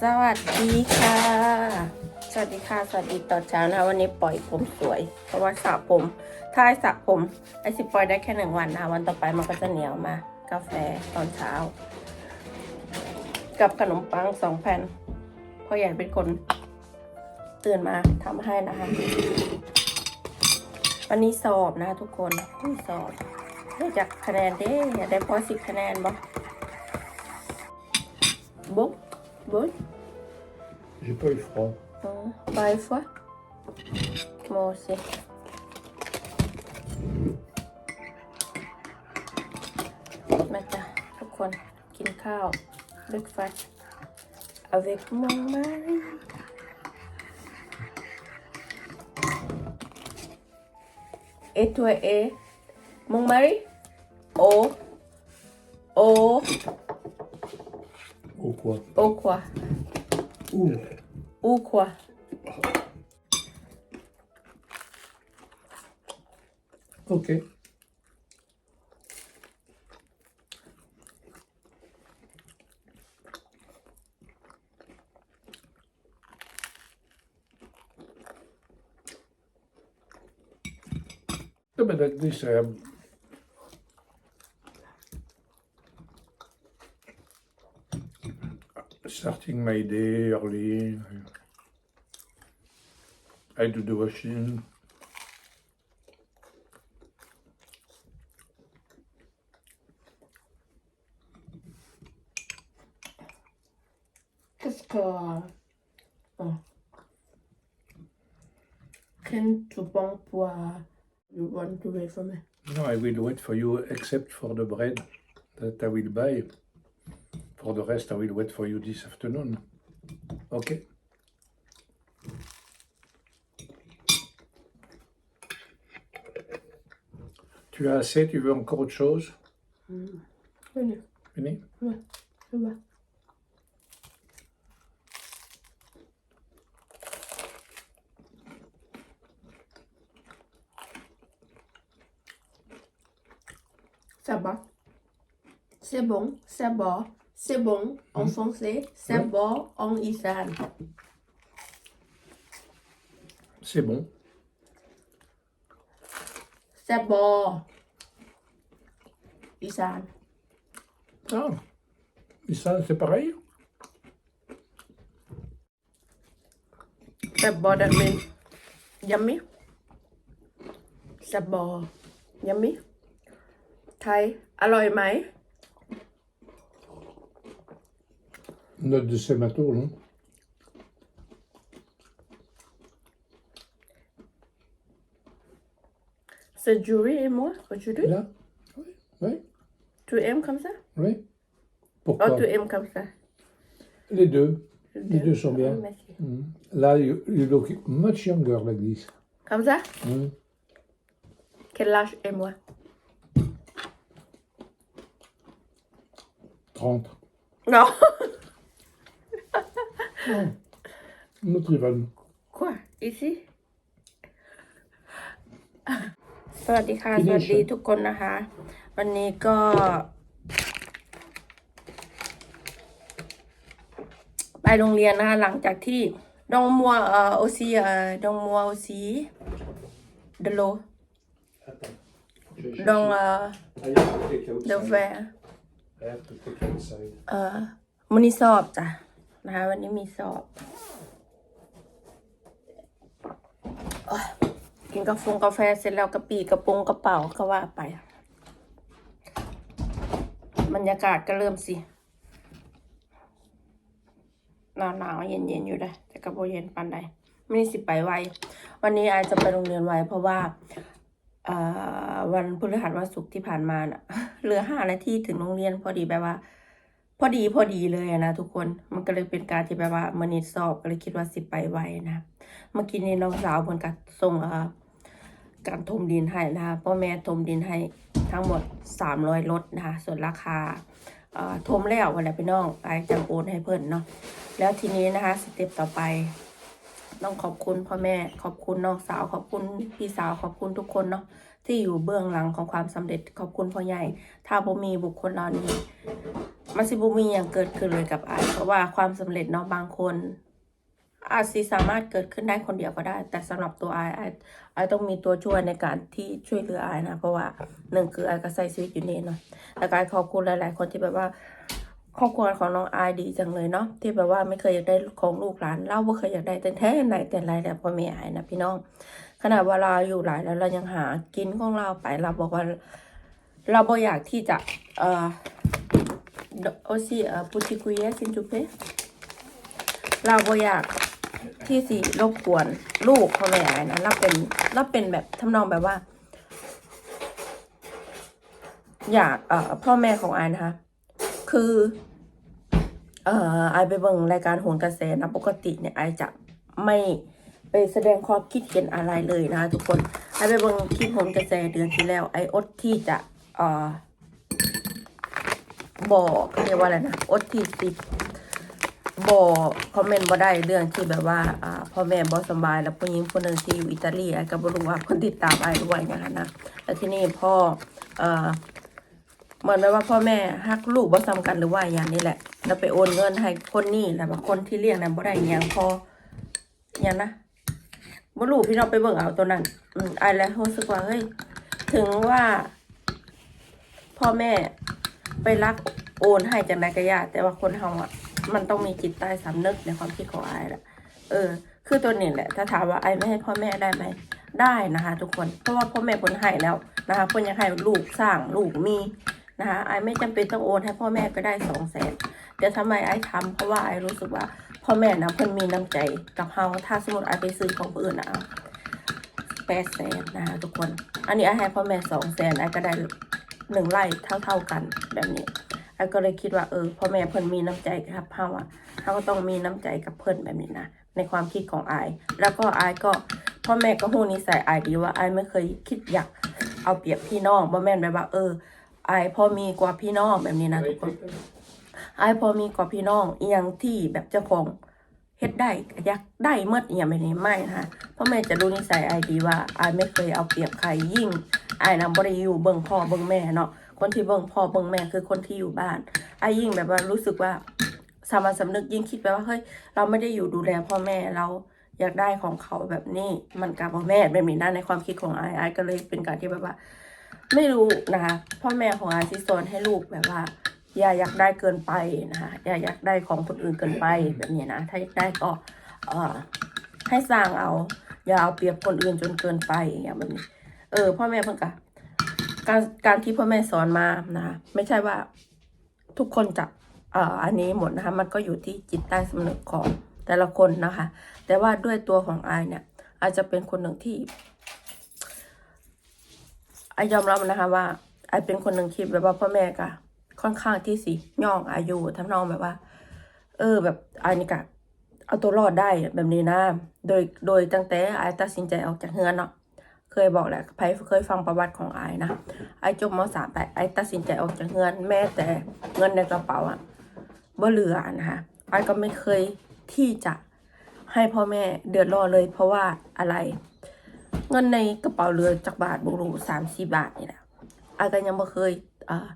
สวัสดีค่ะ สวัสดีค่ะ สวัสดีตอนเช้านะ วันนี้ปล่อยผมสวย เพราะว่าสระผม ถ้าสระผมไอซิปล่อยได้แค่หนึ่งวันนะ วันต่อไปมันก็จะเหนียวมา กาแฟตอนเช้า กับขนมปังสองแผ่นพ่อใหญ่เป็นคนตื่นมาทำให้นะคะ วันนี้สอบนะทุกคนสอบได้จากคะแนนเด้ได้พอสิบคะแนนบ่ กบุ๊ก J'ai pas eu froid. Mm, Pas une fois Moi aussi. Maintenant, ทุกคนกินข้าว breakfast avec mon mari. Et toi et mon mari? Oh, oh, Ou quoi oh quoi? Ou Ou quoi? Ok. Ja, starting my day early. I do the washing. Qu'est-ce que. Oh. Can bon pour. You want to wait for me? No, I will wait for you except for the bread that I will buy. For the rest, I will wait for you this afternoon. Okay? Tu as assez, tu veux encore autre chose? Venez, Fini ça va. Ça va. C'est bon, c'est bon, c'est bon en français, c'est Oui. bon en isan. C'est bon. C'est bon. Isan. Ah, et ça, c'est pareil C'est bon, that means yummy. C'est bon, yummy. ไทยอร่อยไหม Note de Semato, non C'est Jury et moi aujourd'hui? Là Oui, oui, Tu aimes comme ça? Oui. Oh, Pourquoi tu aimes comme ça. Les deux. Les deux sont bien. Oh. Mm. Là, you, you look much younger like this. Comme ça? Mm. Quel âge est moi? 30. Non. Non. Notre Ivan. Quoi Ici สวัสดีค่ะ Finish สวัสดีทุกคนนะคะ วันนี้ก็ ไปโรงเรียนนะคะหลังจากที่ดองมัวเอ่อโอซีเอ่อดองมัวโอซีเดโล Attends. ดองเอ่อ I have to take เด outside. แว I have to take outside. เอ่อมันนี้สอบจ้ะ นะคะ วันนี้มีสอบอกินกาแฟกาแฟเสร็จแล้วกระปีกระโปรงกระเป๋าก็ว่าไป บรรยากาศก็เริ่มสิหนาวหนาวเย็นเย็นอยู่เลยแต่ก็บ่เย็นปานใดไม่ได้สิไปไววันนี้อายจะไปโรงเรียนไวเพราะว่าวันพฤหัสวันศุกร์ที่ผ่านมาน่ะเหลือห้านาทีถึงโรงเรียนพอดีแบบว่า พอดีพอดีเลยนะทุกคนมันก็เลยเป็นการที่แบบว่ามันนิดสอบก็เลยคิดว่าสิไปไวนะเมื่อกี้นี้น้องสาวเพิ่นก็ส่งอ่อการถมดินให้นะคะพ่อแม่ถมดินให้ทั้งหมดสามร้อยรถนะคะส่วนราคาเอ่อถมแล้ววันไหนพี่น้องไอจังโอนให้เพิ่นเนาะแล้วทีนี้นะคะสเต็ปต่อไป ต้องขอบคุณพ่อแม่ขอบคุณน้องสาวขอบคุณพี่สาวขอบคุณทุกคนเนาะที่อยู่เบื้องหลังของความสำเร็จขอบคุณพ่อใหญ่ ถ้าบ่มีบุคคลเหล่านี้ มันสิบุมีอย่างเกิดขึ้นเลยกับไอเพราะว่าความสำเร็จเนาะบางคน อาจสิสามารถเกิดขึ้นได้คนเดียวก็ได้ แต่สำหรับตัวไอไอายอต้องมีตัวช่วยในการที่ช่วยเหลือไอนะ เพราะว่าหนึ่งคือไอก็ใช้ชีวิตอยู่นี่เนาะแล้วก็อายขอบคุณหลาย ๆ คนที่แบบว่าครอบครัวของน้องไอายดีจังเลยเนาะที่แบบว่าไม่เคยอยากได้ของลูกหลานเล่าว่าเคยอยากได้แต่แท้ไหนแต่ไรแต่พ่อแม่ไอายนะพี่น้องขนาดว่าเราอยู่หลายแล้วเรายังหากินของเราไปเราบอกว่า เราบ่อยากที่จะเอ่อ aussi euh, petit cuillère s'il te plaît เราบ่อยากที่สิรบกวนลูกพ่อแม่อายนะเราเป็นเราเป็นแบบทำนองแบบว่า อยากเอ่อพ่อแม่ของอายนะคะ คือ เอ่อไอไปเบิ่งรายการโหนกระแสนะปกติเนี่ยไอจะไม่ไปแสดงความคิดเห็นอะไรเลยนะคะทุกคนไอไปเบิ่งคลิปโหนกระแสเดือนที่แล้ว ไออดที่จะเอ่อ บอกเรียกว่าอะไรนะอดที่ติดบอกคอมเมนต์บ่ได้เรื่องที่แบบว่าอ่าพ่อแม่บ่สบาย แล้วผู้หญิงคนหนึ่งที่อยู่อิตาลีไอายก็บ่รู้ว่าคนติดตามไอายด้วยอย่างนั้นนะแล้วที่นี่พ่อเอ่อเหมือนแบบว่าพ่อแม่ฮักลูกบ่ซ้ำกันหรือว่าอย่างนี้แหละ แล้วไปโอนเงินให้คนนี้แล้วบาคนที่เลี้ยงนั้นบ่ได้อย่างพออย่างนะบ่รู้พี่น้องไปเบิ่งเอาตัวนั้น อืมไอ้แล้วรู้สึกว่าเฮ้ยถึงว่า พ่อแม่ ไปรักโอนให้จากนายกรยาแต่ว่าคนเฮาอะมันต้องมีจิตใต้สำนึกในความคิดของไอ้ละเออ คือตัวนี้แหละ ถ้าถามว่าไอ้ไม่ให้พ่อแม่ได้ไหมได้นะคะ ทุกคนเพราะว่าพ่อแม่คนให้แล้วนะคะคนยังให้ลูกสร้างลูกมีนะคะไอ้ไม่จำเป็นต้องโอนให้พ่อแม่ก็ได้สองแสนแต่ทำไมไอ้ทำเพราะว่าไอ้รู้สึกว่าพ่อแม่นะเพิ่นมีน้ำใจกับเฮาถ้าสมมติไอ้ไปซื้อของอื่นนะแปดแสนนะคะทุกคน อันนี้ไอ้ให้พ่อแม่สองแสนไอ้ก็ได้ หนึ่งไร่เท่าๆกันแบบนี้ไอ้ก็เลยคิดว่าเออพ่อแม่เพิ่นมีน้ำใจกับเฮาอะเฮาก็ต้องมีน้ำใจกับเพิ่นแบบนี้นะในความคิดของไอ้แล้วก็ไอ้ก็พ่อแม่ก็ฮู้นิสัยไอ้ดีว่าไอ้ไม่เคยคิดอยากเอาเปรียบพี่น้องบ่แม่นแบบว่าเออไอ้พ่อมีกว่าพี่น้องแบบนี้นะทุกคนไอ้ายพอมีกว่าพี่น้องอีหยังที่แบบเจ้าของ เฮ็ดได้อยากได้เมื่ออีหยังแบบนี้ไม่นะคะเพราะแม่จะรู้นิสัยไอดีว่าไอไม่เคยเอาเปรียบใครยิ่งไอายนำบริอยู่เบิ่งพ่อเบิ่งแม่เนาะคนที่เบิ่งพ่อเบิ่งแม่คือคนที่อยู่บ้านไอยิ่งแบบว่ารู้สึกว่าสามัญสำนึกยิ่งคิดไปว่าเฮ้ยเราไม่ได้อยู่ดูแลพ่อแม่เราอยากได้ของเขาแบบนี้มันกับพ่อแม่แบบนี้นะในความคิดของไอายอก็เลยเป็นการที่แบบว่า ไม่รู้นะคะพ่อแม่ของไอายที่สอนให้ลูกแบบว่า อย่าอยากได้เกินไปนะคะอย่าอยากได้ของคนอื่นเกินไปแบบนี้นะ ถ้าอยากได้ก็เอ่อให้สร้างเอา อย่าเอาเปรียบคนอื่นจนเกินไปอย่างแบบนี้เออพ่อแม่เพิ่งกะการการที่พ่อแม่สอนมานะคะไม่ใช่ว่าทุกคนจะเอ่ออันนี้หมดนะคะมันก็อยู่ที่จิตใต้สำนึกของแต่ละคนนะคะ แต่ว่าด้วยตัวของไอเนี่ยอาจจะเป็นคนหนึ่งที่ไอยอมรับนะคะว่าไอเป็นคนหนึ่งที่แบบว่าพ่อแม่กะ ค่อนข้างที่สิย่องอายุทำนองแบบว่า เออ แบบอันนี้กะเอาตัวรอดได้แบบนี้นะ โดยโดยตั้งแต่ไอายตัดสินใจออกจากเฮือนเนาะเคยบอกแหละไพเคยฟังประวัติของไอายนะไอายจบมสามไปไอายตัดสินใจออกจากเฮือนแม้แต่เงินในกระเป๋าอะบ่เหลือนะคะไอายก็ไม่เคยที่จะให้พ่อแม่เดือดร้อนเลย เพราะว่าอะไร เงินในกระเป๋าเหลือจากบาทบุรูสามสี่บาทนี่แหละไอายก็ยังบ่เคยอ่า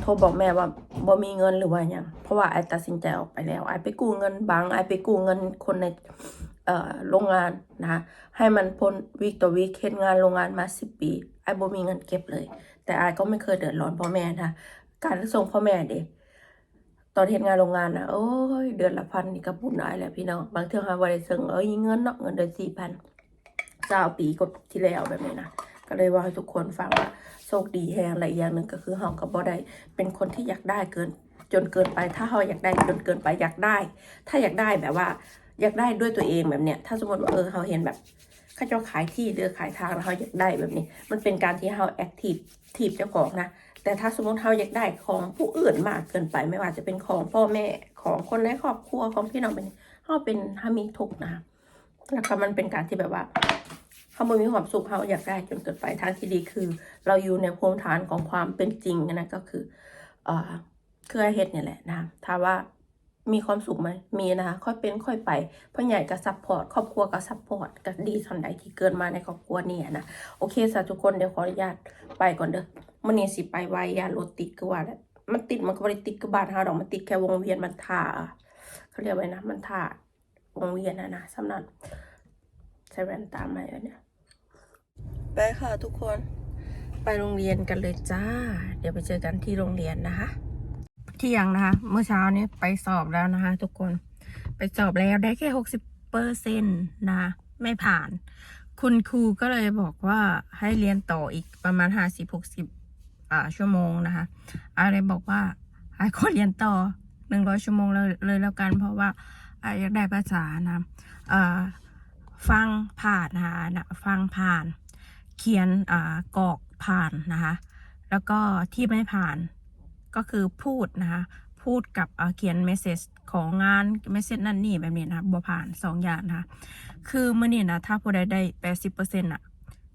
โทรบอกแม่ว่าบ่มีเงินหรือว่ายังเพราะว่าไอ้ตัดสินใจออกไปแล้วไอ้ไปกู้เงินบางไอ้ไปกู้เงินคนในเอ่อโรงงานนะคะให้มันพ้นวีคต่อวีคเฮ็ดงานโรงงานมาสิบปีไอ้บ่มีเงินเก็บเลย แต่ไอ้ก็ไม่เคยเดือดร้อนพ่อแม่นะคะการส่งพ่อแม่เด็ตอนเฮ็ดงานโรงงานนะโอ้ยเดือนละพันนี่ก็บุญหลายแหละพี่น้องบางเทื่อหาบ่ได้ส่งเอ้ยเงินเนาะเงินเดือนสี่พันเจ้าปีกดที่แล้วแบบนี้นะ ก็เลยว่าให้ทุกคนฟังว่าโชคดีแฮงและอีกอย่างหนึ่งก็คือเฮากับบ่ได้เป็นคนที่อยากได้เกินจนเกินไป ถ้าเฮาอยากได้จนเกินไปอยากได้ ถ้าอยากได้แบบว่า อยากได้ด้วยตัวเองแบบเนี้ยถ้าสมมติว่าเออเฮาเห็นแบบข้าเจ้าขายที่หรือขายทางแล้วเฮาอยากได้แบบนี้ มันเป็นการที่เฮาแอคทีฟทีฟเจ้าของนะ แต่ถ้าสมมติเฮาอยากได้ของผู้อื่นมากเกินไปไม่ว่าจะเป็นของพ่อแม่ของคนในครอบครัวของพี่น้องเป็นเฮาเป็นเฮามีทุกนะแล้วก็มันเป็นการที่แบบว่า เขาบ่มีความสุขเขาอยากได้จนเกินไปทางที่ดีคือ เราอยู่ในภูมิฐานของความเป็นจริงนะก็คือเอ่อคือเฮ็ดเนี่ยแหละนะถ้าว่ามีความสุขไหมมีนะคะ ค่อยเป็นค่อยไปพ่อใหญ่ก็ซัพพอร์ตครอบครัวก็ซัพพอร์ตก็ดีส่วนใดที่เกินมาในครอบครัวเนี่ยนะโอเคสาทุกคนเดี๋ยวขออนุญาตไปก่อนเด้อมื่อนี้สิไปไว้ยารถติดคือว่าแหละมันติดมันก็บริติดกับบานเฮาดอกมันติดแค่วงเวียนมันท่าเขาเรียกว่าไงนะ มันท่าวงเวียนนะนะสำนักใช้แว่นตาใหม่แล้วเนี่ย ไปค่ะทุกคนไปโรงเรียนกันเลยจ้า เดี๋ยวไปเจอกันที่โรงเรียนนะคะเที่ยงนะคะ เมื่อเช้านี้ไปสอบแล้วนะคะ ทุกคนไปสอบแล้วได้แค่หกสิบเปอร์เซ็นต์นะไม่ผ่าน คุณครูก็เลยบอกว่าให้เรียนต่ออีกประมาณห้าสิบหกสิบอ่าชั่วโมงนะคะอะไรบอกว่าไอ้ก็เรียนต่อหนึ่งร้อยชั่วโมงเลยเลยแล้วกัน เพราะว่าไอ้อยากได้ภาษานะอ่าฟังผ่านนะคะฟังผ่าน เขียนอ่ากรอกผ่านนะคะ แล้วก็ที่ไม่ผ่านก็คือพูดนะคะ พูดกับเขียนเมสเซจของงานเมสเซจนั่นนี่แบบนี้นะบ่ผ่านสองอย่างนะคะ คือเมื่อนี้นะถ้าผู้ใดได้แปดสิบเปอร์เซ็นต์อะ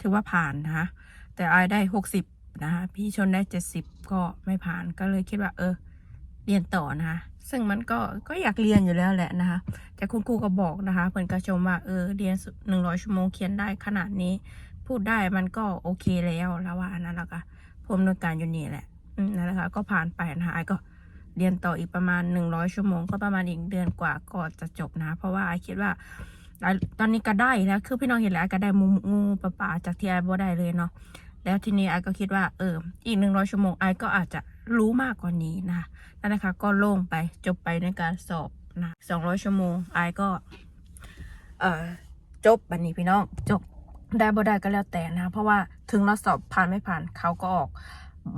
ถือว่าผ่านนะคะ แต่อายได้หกสิบนะคะ พี่ชนได้เจ็ดสิบก็ไม่ผ่านก็เลยคิดว่า เออ เรียนต่อนะคะซึ่งมันก็ก็อยากเรียนอยู่แล้วแหละนะคะ แต่คุณครูก็บอกนะคะเพิ่นก็ชมว่าเออเรียนหนึ่งร้อยชั่วโมงเขียนได้ขนาดนี้ พูดได้มันก็โอเคแล้วแล้วว่าอันนั้นแล้วก็ผู้อำนวยการอยู่นี่แหละนั่นแหละค่ะก็ผ่านไปนะคะไอ้ก็เรียนต่ออีกประมาณหนึ่งร้อยชั่วโมง ก็ประมาณอีกเดือนกว่าก็จะจบนะ เพราะว่าไอ้คิดว่าตอนนี้ก็ได้แล้วคือพี่น้องเห็นแล้วไอ้ก็ได้มูงูปลาป่าจากที่ไอ้บ่ได้เลยเนาะแล้วทีนี้ไอ้ก็คิดว่าเอออีกหนึ่งร้อยชั่วโมงไอ้ก็อาจจะรู้มากกว่านี้นะนั่นนะคะก็โล่งไปจบไปในการสอบนะสองร้อยชั่วโมงไอ้ก็เออจบบันนี้พี่น้องจบ ได้บ่ได้ก็แล้วแต่นะคะเพราะว่าถึงเราสอบผ่านไม่ผ่านเขาก็ออก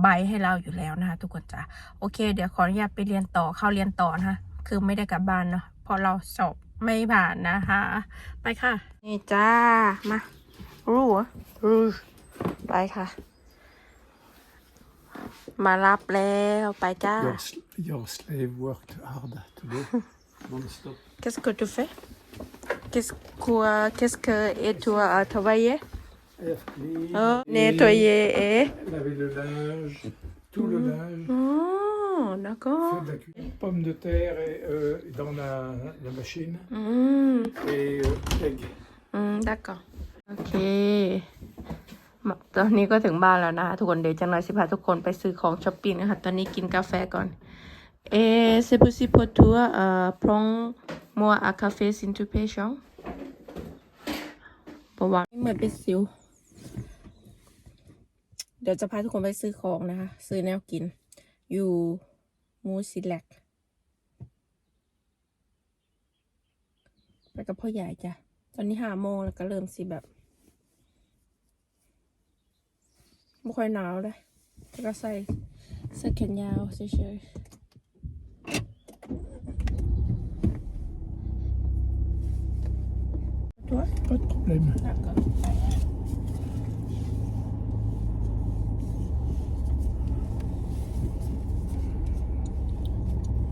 ใบให้เราอยู่แล้วนะคะทุกคนจ้ะโอเค เดี๋ยวขออนุญาตไปเรียนต่อเข้าเรียนต่อนะคะคือไม่ได้กลับบ้านเนาะเพราะเราสอบไม่ผ่านนะคะ ไปค่ะ นี่จ้ามารู้เหรอรู้ไปค่ะ มารับแล้วไปจ้า Your, s- your slave worked hard today, non-stop. Qu'est-ce que tu fais Qu'est-ce que qu'est-ce que et tu as travaillé Air clean, Oh, et nettoyer et Laver le linge, tout le linge. Oh, d'accord. Fait de la cuisine. Pommes de terre et, euh, dans la, la machine Mm, et euh, egg. mm, d'accord. โอเคมาตอนนี้ก็ถึงบ้านแล้วนะคะทุกคนเดี๋ยวจังหน่อยสิพาทุกคนไปซื้อของช้อปปิ้งนะคะ ตอนนี้กินกาแฟก่อน เอ c'est possible pour toi euh, prends-moi un café s'il te plaît Jean เพราะว่าเหมือนเป็นสิวเดี๋ยวจะพาทุกคนไปซื้อของนะคะ ซื้อแนวกิน อยู่มูซิแลกไปกับพ่อใหญ่จ้ะ ตอนนี้ห้าโมงแล้วก็เริ่มสิแบบไม่ค่อยหนาวเลยแล้วก็ใส่เสื้อแขนยาวเฉยๆ ตัว Pas de problème. D'accord.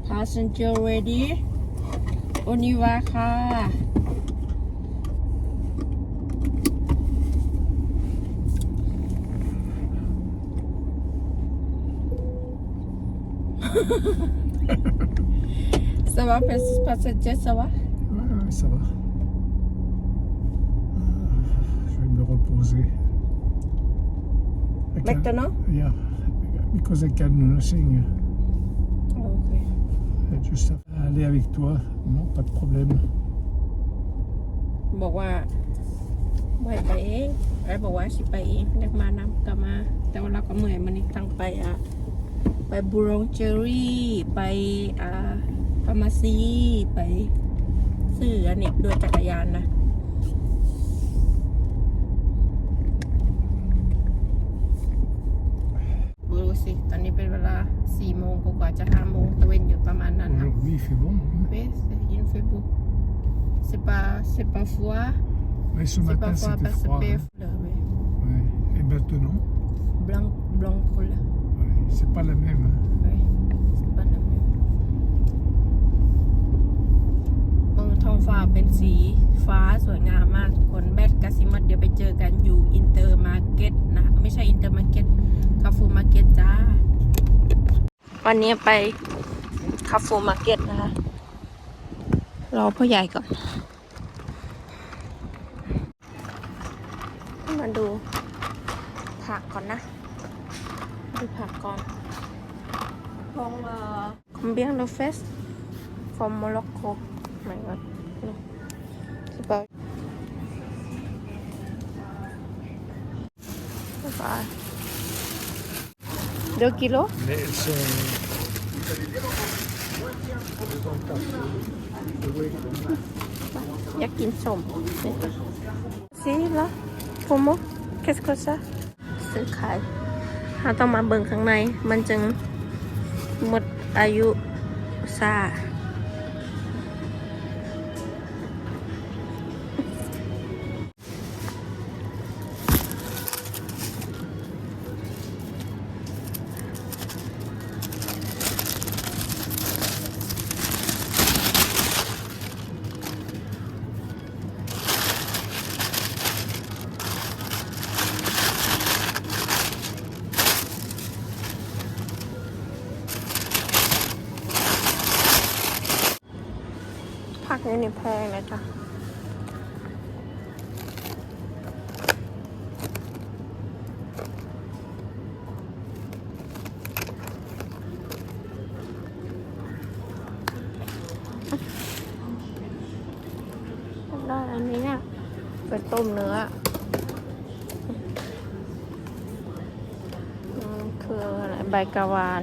Passenger ready โอนิวาค่ะ ça va, passenger, ça va? Ouais, ouais, ça va. Euh, Je vais me reposer. I can- Maintenant? Yeah, because I can sing. Ok. I just have to aller avec toi. Non, pas de problème. บอกว่าไม่ให้ไปเองไอ้บอกว่าสิไปเองเด็กมานำกลับมา แต่ว่าเราก็เมื่อยมันนี่ทั้งไปอะ ไปบูรองเจอรี่ ไปอ่าฟาร์มาซี ไปซื้ออันเนี้ยด้วยจักรยานนะ ดู สิ ตอนนี้เป็นเวลาสี่โมงกว่าๆจะห้าโมงตะเวนอยู่ประมาณนั้นนะ Aujourd'hui, il fait bon. hein. Oui, c'est- il fait beau. C'est pas, c'est pas froid. Mais ce C'est matin, pas froid c'était parce que froid. c'est hein. fleur, oui. Ouais. Et maintenant, Blanc, blanc couleur. ouais, c'est pas la même. hein. Oui, c'est pas le même. มองท้องฟ้าเป็นสี ฟ้าสวยงามมากทุกคนแบทกาซิมัดเดี๋ยวไปเจอกันอยู่อินเตอร์มาร์เก็ตนะ ไม่ใช่อินเตอร์มาร์เก็ตคาฟูมาร์เก็ตจ้า วันนี้ไปคาฟูมาร์เก็ตนะคะรอพ่อใหญ่ก่อน มาดูผักก่อนนะ ดูผักก่อน from uh, Combien de Fest from Morocco. Oh my god. No. It's about. Bye. Deux kilos? Mais elles sont. อยากกิน สมสิละโปรโมเคสโกซาซื้อขายเราต้องมาเบิ่งข้างใน มันจึงหมดอายุซา ได้อันนี้เนี่ยเป็นต้มเนื้ออืมคืออะไรใบกะวาน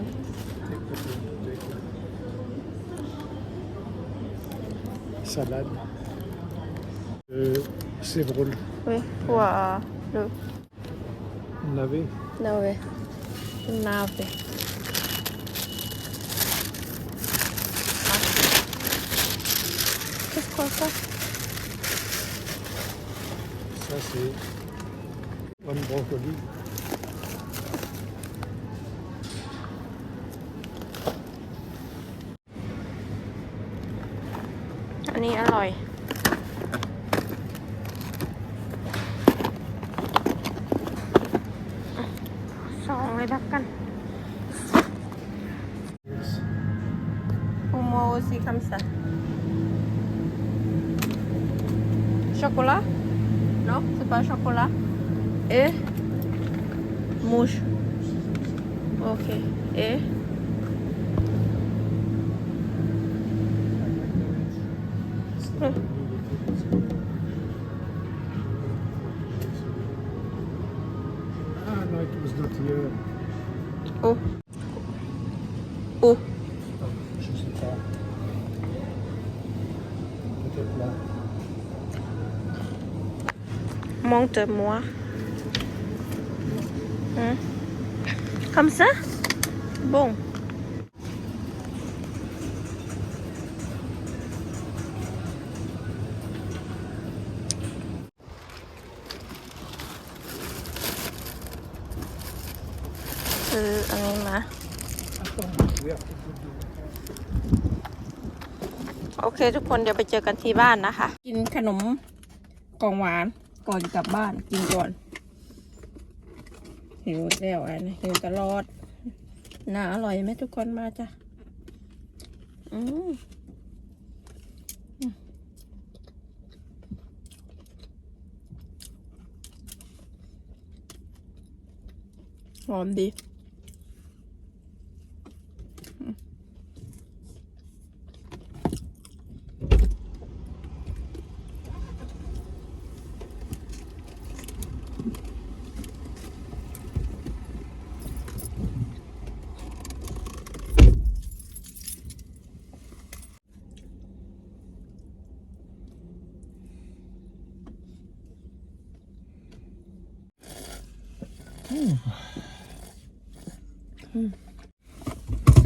Salade. Euh, Sévrol. เว้ยหัวดู Navet. นาเวนาเว Qu'est-ce qu'on fait Ça, c'est un brocoli. Oh oh Je sais pas. Peut-être là. montre-moi Hein? comme ça? Bon ซื้ออันนี้มา Attends, we have to put the- โอเคทุกคนเดี๋ยวไปเจอกันที่บ้านนะคะ กินขนมกล่องหวานก่อนกลับบ้านกินก่อน หิวแล้วอันนี้หิวตลอดน่าอร่อยไหมทุกคนมาจ้ะ อืมอืมหอมดี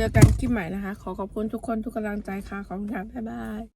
จอกันคลิปใหม่นะคะ ขอขอบคุณทุกคนทุกกำลังใจค่ะ ขอบคุณค่ะ บ๊ายบาย